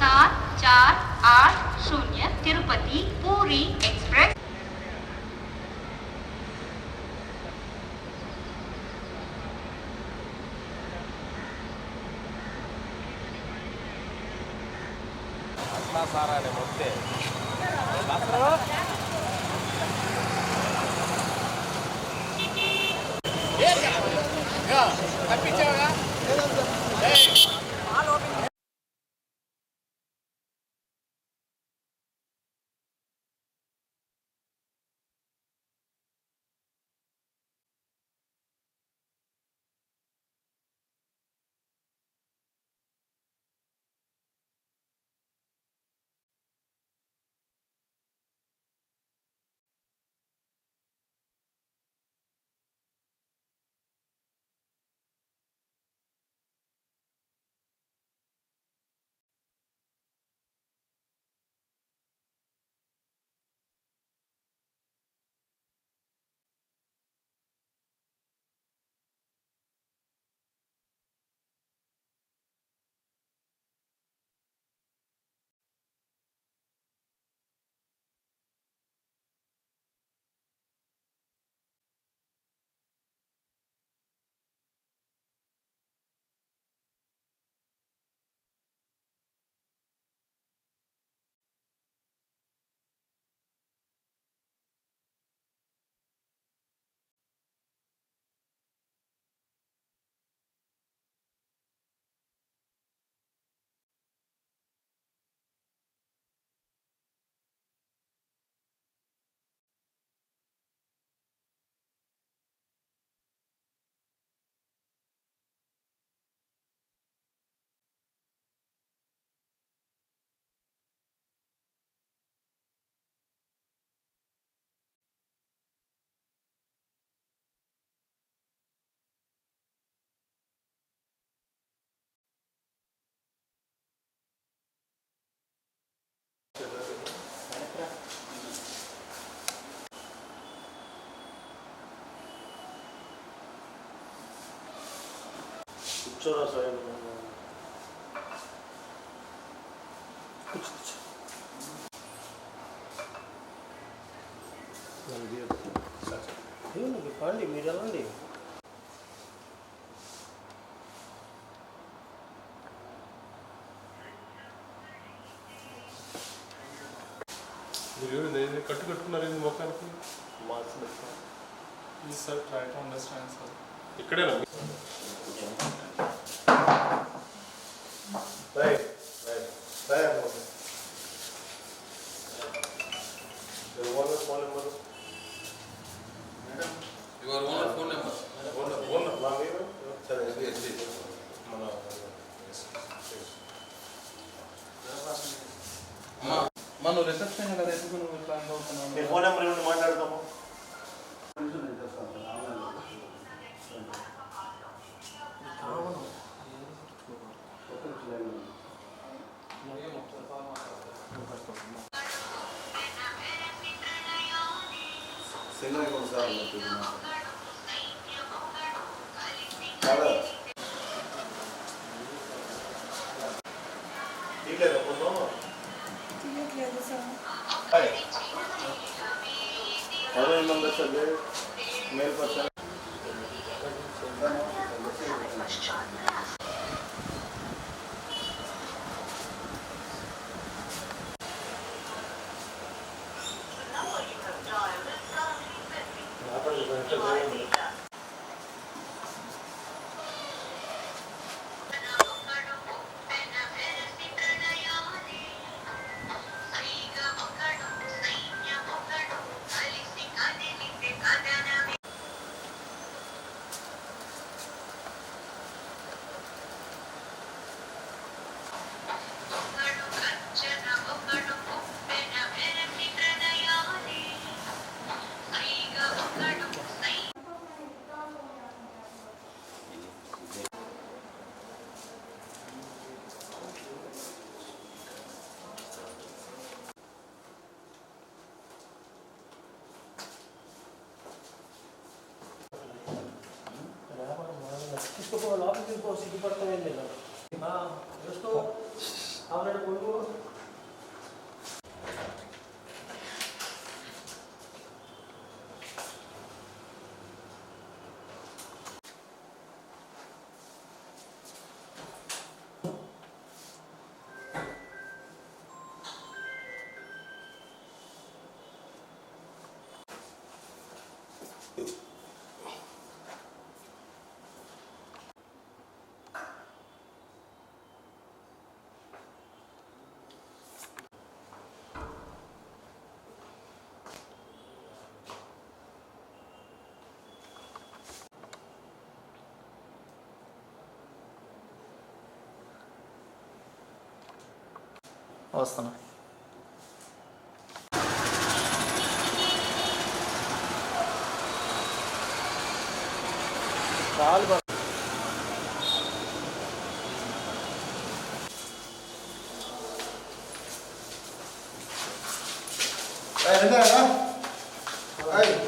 सात चार आठ शून्य तिरुपति पूरी एक्सप्रेस। ಸಾರಾನೆ కూర్చోరా సార్ కూర్చో కూర్చో ఏమన్నా పండి మీరు వెళ్ళండి మీరు కట్టు కట్టుకున్నారు ఏంది ముఖానికి mask please sir try to understand sir సరే మన మనం రిసెప్షన్ కదా ఎందుకు నువ్వు ఇట్లా అనుకుంటున్నావు ఫోన్ నెంబర్ ఏమైనా మాట్లాడతాము 世界コンサートになってきましたあれリレのことリレキアドさんはい。あれ今でしたでメルパさん లోపలికి వెళ్ళిపో సిగ్గుపడతామేం లేదు చూస్తూ అవునండి కొడుకు وصلنا تعال بقى. إيه هنا ها؟ إيه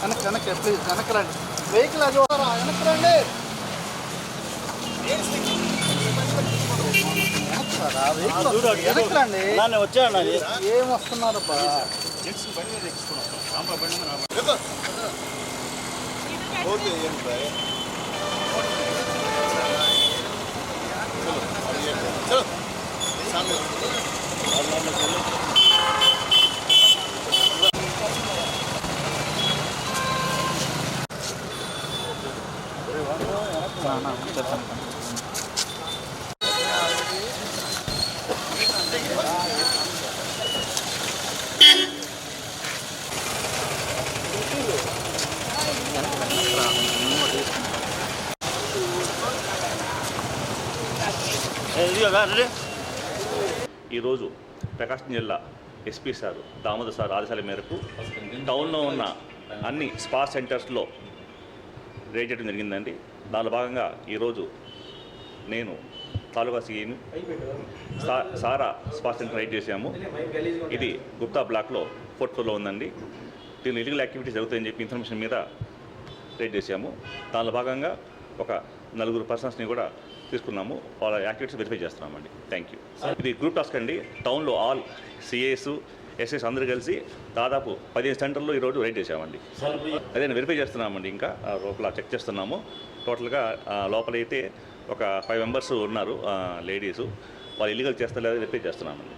వెనక్కి వెనక్కి ప్లీజ్ వెనక్కి రండి. వెహికల్ అది వస్తారా? వెనక్కి రండి. వెనక్కి రండి వచ్చాను ఏం వస్తున్నారు? బా చెప్తాను ఈరోజు ప్రకాశం జిల్లా ఎస్పీ సార్ దామోదర్ సార్ ఆదేశాల మేరకు టౌన్లో ఉన్న అన్ని స్పా సెంటర్స్లో రేట్ చేయడం జరిగిందండి. దానిలో భాగంగా ఈరోజు నేను తాలూకా సీఎం సా- సారా స్పా సెంటర్ రైడ్ చేశాము. ఇది గుప్తా బ్లాక్లో ఫోర్త్ ఫ్లోర్లో ఉందండి. దీని ఇలీగల్ యాక్టివిటీస్ జరుగుతాయని చెప్పి ఇన్ఫర్మేషన్ మీద రేట్ చేశాము. దానిలో భాగంగా ఒక నలుగురు పర్సన్స్ని కూడా తీసుకున్నాము. వాళ్ళ యాక్టివిటీస్ వెరిఫై చేస్తున్నామండి థ్యాంక్ యూ ఇది గ్రూప్ టాస్క్ అండి. టౌన్లో ఆల్ సిఏఎస్ ఎస్ఎస్ అందరూ కలిసి దాదాపు పదిహేను సెంటర్లో ఈరోజు రైడ్ చేసామండి అదే వెరిఫై చేస్తున్నామండి ఇంకా. లోపల చెక్ చేస్తున్నాము. టోటల్గా లోపలైతే ఒక ఫైవ్ మెంబర్స్ ఉన్నారు లేడీస్ వాళ్ళు ఇల్లీగల్ చేస్తలేదు వెరిఫై చేస్తున్నామండి.